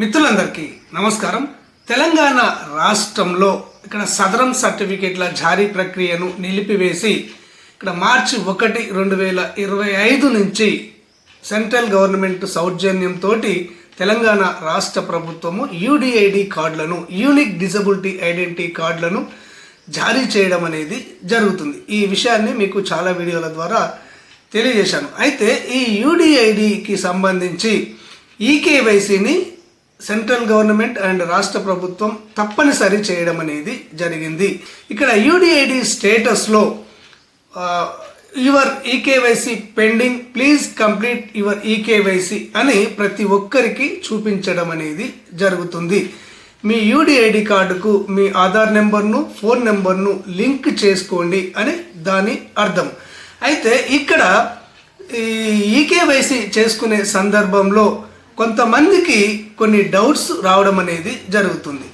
మిత్రులందరికీ నమస్కారం. తెలంగాణ రాష్ట్రంలో ఇక్కడ సదరం సర్టిఫికేట్ల జారీ ప్రక్రియను నిలిపివేసి ఇక్కడ మార్చి ఒకటి రెండు వేల ఇరవై ఐదు నుంచి సెంట్రల్ గవర్నమెంట్ సౌజన్యంతో తెలంగాణ రాష్ట్ర ప్రభుత్వము యూడిఐడి కార్డులను యూనిక్ డిజబిలిటీ ఐడెంటిటీ కార్డులను జారీ చేయడం అనేది జరుగుతుంది. ఈ విషయాన్ని మీకు చాలా వీడియోల ద్వారా తెలియజేశాను. అయితే ఈ యూడిఐడికి సంబంధించి ఈకేవైసీని సెంట్రల్ గవర్నమెంట్ అండ్ రాష్ట్ర ప్రభుత్వం తప్పనిసరి చేయడం అనేది జరిగింది. ఇక్కడ యూడిఐడి స్టేటస్లో your eKYC pending please complete your eKYC అని ప్రతి ఒక్కరికి చూపించడం అనేది జరుగుతుంది. మీ యూడిఐడి కార్డుకు మీ ఆధార్ నెంబర్ను ఫోన్ నెంబర్ను లింక్ చేసుకోండి అని దాని అర్థం. అయితే ఇక్కడ ఈ ఈకేవైసీ చేసుకునే సందర్భంలో కొంతమందికి కొన్ని డౌట్స్ రావడం అనేది జరుగుతుంది.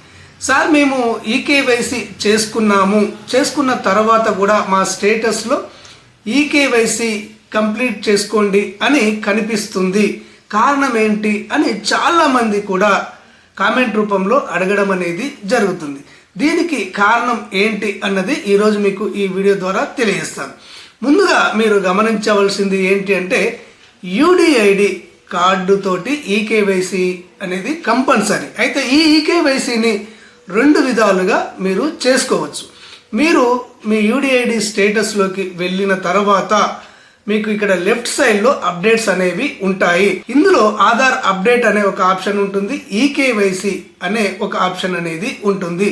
సార్ మేము ఈకేవైసీ చేసుకున్నాము. చేసుకున్న తర్వాత కూడా మా స్టేటస్లో ఈకేవైసీ కంప్లీట్ చేసుకోండి అని కనిపిస్తుంది. కారణం ఏంటి అని చాలామంది కూడా కామెంట్ రూపంలో అడగడం అనేది జరుగుతుంది. దీనికి కారణం ఏంటి అన్నది ఈరోజు మీకు ఈ వీడియో ద్వారా తెలియజేస్తాను. ముందుగా మీరు గమనించవలసింది ఏంటి అంటే యూడిఐడి కార్డుతోటి ఈకేవైసీ అనేది కంపల్సరీ. అయితే ఈ ఈకేవైసీని రెండు విధాలుగా మీరు చేసుకోవచ్చు. మీరు మీ యూడిఐడి స్టేటస్లోకి వెళ్ళిన తర్వాత మీకు ఇక్కడ లెఫ్ట్ సైడ్లో అప్డేట్స్ అనేవి ఉంటాయి. ఇందులో ఆధార్ అప్డేట్ అనే ఒక ఆప్షన్ ఉంటుంది. ఈకేవైసీ అనే ఒక ఆప్షన్ అనేది ఉంటుంది.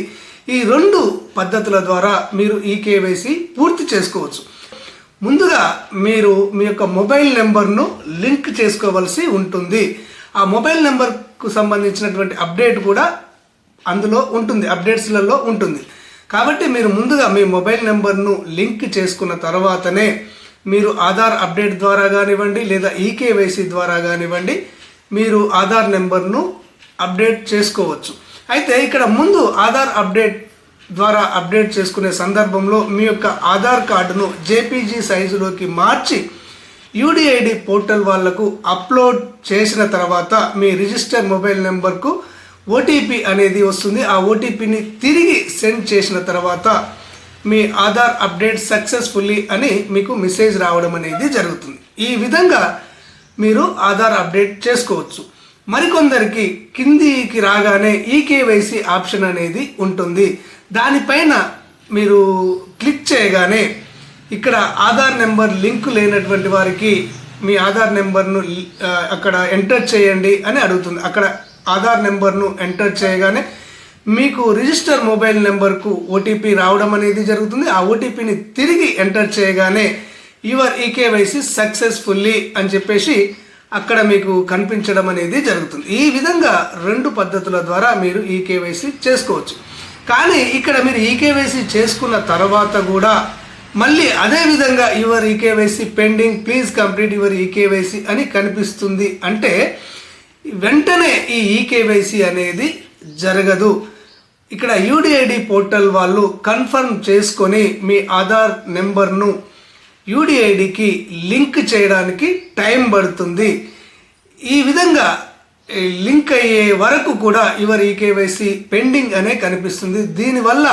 ఈ రెండు పద్ధతుల ద్వారా మీరు ఈకేవైసీ పూర్తి చేసుకోవచ్చు. ముందుగా మీరు మీ యొక్క మొబైల్ నెంబర్ను లింక్ చేసుకోవాల్సి ఉంటుంది. ఆ మొబైల్ నెంబర్కు సంబంధించినటువంటి అప్డేట్ కూడా అందులో ఉంటుంది అప్డేట్స్లలో ఉంటుంది. కాబట్టి మీరు ముందుగా మీ మొబైల్ నెంబర్ను లింక్ చేసుకున్న తర్వాతనే మీరు ఆధార్ అప్డేట్ ద్వారా కానివ్వండి లేదా ఈకేవైసీ ద్వారా కానివ్వండి మీరు ఆధార్ నెంబర్ను అప్డేట్ చేసుకోవచ్చు. అయితే ఇక్కడ ముందు ఆధార్ అప్డేట్ ద్వారా అప్డేట్ చేసుకునే సందర్భంలో మీ యొక్క ఆధార్ కార్డును జేపీజీ సైజులోకి మార్చి యూడిఐడి పోర్టల్ వాళ్ళకు అప్లోడ్ చేసిన తర్వాత మీ రిజిస్టర్ మొబైల్ నెంబర్కు ఓటీపీ అనేది వస్తుంది. ఆ ఓటీపీని తిరిగి సెండ్ చేసిన తర్వాత మీ ఆధార్ అప్డేట్ సక్సెస్ఫుల్లీ అని మీకు మెసేజ్ రావడం అనేది జరుగుతుంది. ఈ విధంగా మీరు ఆధార్ అప్డేట్ చేసుకోవచ్చు. మరికొందరికి కిందికి రాగానే ఈకేవైసీ ఆప్షన్ అనేది ఉంటుంది. దానిపైన మీరు క్లిక్ చేయగానే ఇక్కడ ఆధార్ నెంబర్ లింక్ లేనటువంటి వారికి మీ ఆధార్ నెంబర్ను అక్కడ ఎంటర్ చేయండి అని అడుగుతుంది. అక్కడ ఆధార్ నెంబర్ను ఎంటర్ చేయగానే మీకు రిజిస్టర్ మొబైల్ నెంబర్కు ఓటీపీ రావడం అనేది జరుగుతుంది. ఆ ఓటీపీని తిరిగి ఎంటర్ చేయగానే యువర్ ఈకేవైసీ సక్సెస్ఫుల్లీ అని చెప్పేసి అక్కడ మీకు కనిపించడం అనేది జరుగుతుంది. ఈ విధంగా రెండు పద్ధతుల ద్వారా మీరు ఈకేవైసీ చేసుకోవచ్చు. కానీ ఇక్కడ మీరు ఈకేవైసీ చేసుకున్న తర్వాత కూడా మళ్ళీ అదే విధంగా your eKYC pending please complete your eKYC అని కనిపిస్తుంది. అంటే వెంటనే ఈ ఈకేవైసీ అనేది జరగదు. ఇక్కడ యూడిఐడి పోర్టల్ వాళ్ళు కన్ఫర్మ్ చేసుకొని మీ ఆధార్ నెంబర్ను యూడిఐడికి లింక్ చేయడానికి టైం పడుతుంది. ఈ విధంగా లింక్ అయ్యే వరకు కూడా యువర్ ఈకేవైసీ పెండింగ్ అనే కనిపిస్తుంది. దీనివల్ల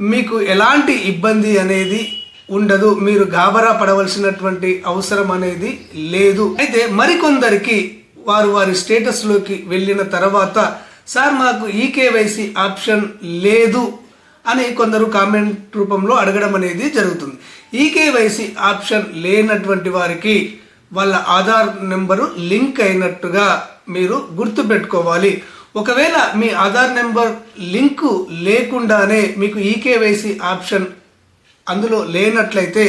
మీకు ఎలాంటి ఇబ్బంది అనేది ఉండదు. మీరు గాబరా పడవలసినటువంటి అవసరం అనేది లేదు. అయితే మరికొందరికి వారు వారి స్టేటస్లోకి వెళ్ళిన తర్వాత సార్ మాకు ఈకేవైసీ ఆప్షన్ లేదు అని కొందరు కామెంట్ రూపంలో అడగడం అనేది జరుగుతుంది. ఈకేవైసీ ఆప్షన్ లేనటువంటి వారికి వాళ్ళ ఆధార్ నెంబరు లింక్ అయినట్టుగా మీరు గుర్తుపెట్టుకోవాలి. ఒకవేళ మీ ఆధార్ నెంబర్ లింకు లేకుండానే మీకు ఈకేవైసీ ఆప్షన్ అందులో లేనట్లయితే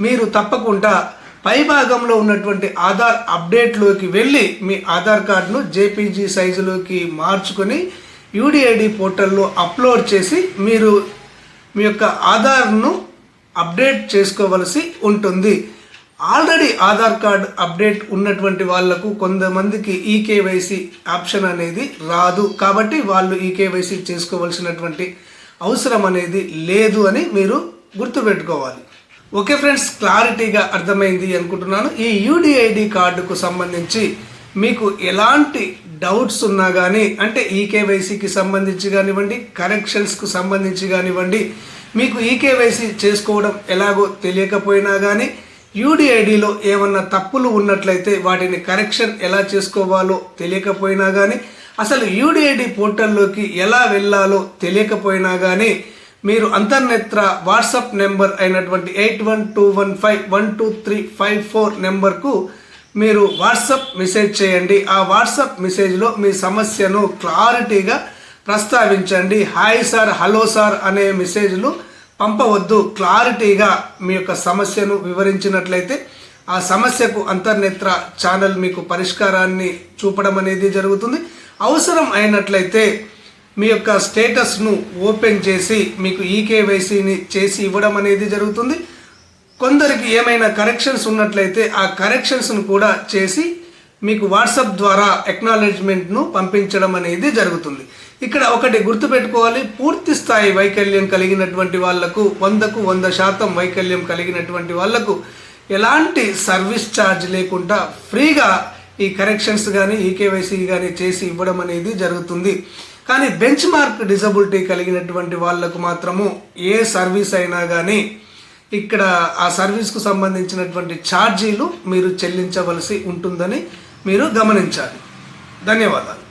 మీరు తప్పకుండా పై భాగంలో ఉన్నటువంటి ఆధార్ అప్డేట్లోకి వెళ్ళి మీ ఆధార్ కార్డును జేపీజీ సైజులోకి మార్చుకొని యూడిఐడి పోర్టల్లో అప్లోడ్ చేసి మీరు మీ యొక్క ఆధార్ను అప్డేట్ చేసుకోవలసి ఉంటుంది. ఆల్రెడీ ఆధార్ కార్డ్ అప్డేట్ ఉన్నటువంటి వాళ్ళకు కొంతమందికి ఈకేవైసీ ఆప్షన్ అనేది రాదు. కాబట్టి వాళ్ళు ఈకేవైసీ చేసుకోవలసినటువంటి అవసరం అనేది లేదు అని మీరు గుర్తుపెట్టుకోవాలి. ఓకే ఫ్రెండ్స్ క్లారిటీగా అర్థమైంది అనుకుంటున్నాను. ఈ యూడిఐడి కార్డుకు సంబంధించి మీకు ఎలాంటి డౌట్స్ ఉన్నా కానీ అంటే ఈకేవైసీకి సంబంధించి కానివ్వండి కరెక్షన్స్కు సంబంధించి కానివ్వండి మీకు ఈకేవైసీ చేసుకోవడం ఎలాగో తెలియకపోయినా కానీ యూడిఐడిలో ఏమన్నా తప్పులు ఉన్నట్లయితే వాటిని కరెక్షన్ ఎలా చేసుకోవాలో తెలియకపోయినా కానీ అసలు యూడిఐడి పోర్టల్లోకి ఎలా వెళ్ళాలో తెలియకపోయినా కానీ మీరు అంతర్నేత్ర వాట్సాప్ నెంబర్ అయినటువంటి eight one two one five one two three five four నెంబర్కు మీరు వాట్సాప్ మెసేజ్ చేయండి. ఆ వాట్సాప్ మెసేజ్లో మీ సమస్యను క్లారిటీగా ప్రస్తావించండి. హాయ్ సార్ హలో సార్ అనే మెసేజ్లు పంపవద్దు క్లారిటీగా మీ యొక్క సమస్యను వివరించినట్లయితే ఆ సమస్యకు అంతర్నేత్ర ఛానల్ మీకు పరిష్కారాన్ని చూపడం అనేది జరుగుతుంది. అవసరం అయినట్లయితే మీ యొక్క స్టేటస్ను ఓపెన్ చేసి మీకు ఈకేవైసీని చేసి ఇవ్వడం అనేది జరుగుతుంది. కొందరికి ఏమైనా కరెక్షన్స్ ఉన్నట్లయితే ఆ కరెక్షన్స్ను కూడా చేసి మీకు వాట్సాప్ ద్వారా ఎక్నాలెడ్జ్మెంట్ను పంపించడం అనేది జరుగుతుంది. ఇక్కడ ఒకటి గుర్తుపెట్టుకోవాలి పూర్తి స్థాయి వైకల్యం కలిగినటువంటి వాళ్ళకు వందకు వంద శాతం వైకల్యం కలిగినటువంటి వాళ్ళకు ఎలాంటి సర్వీస్ ఛార్జ్ లేకుండా ఫ్రీగా ఈ కరెక్షన్స్ కానీ ఈకేవైసీ కానీ చేసి ఇవ్వడం అనేది జరుగుతుంది. కానీ బెంచ్ మార్క్ డిజబిలిటీ కలిగినటువంటి వాళ్ళకు మాత్రము ఏ సర్వీస్ అయినా కానీ ఇక్కడ ఆ సర్వీస్కు సంబంధించినటువంటి ఛార్జీలు మీరు చెల్లించవలసి ఉంటుందని మీరు గమనించాలి. ధన్యవాదాలు.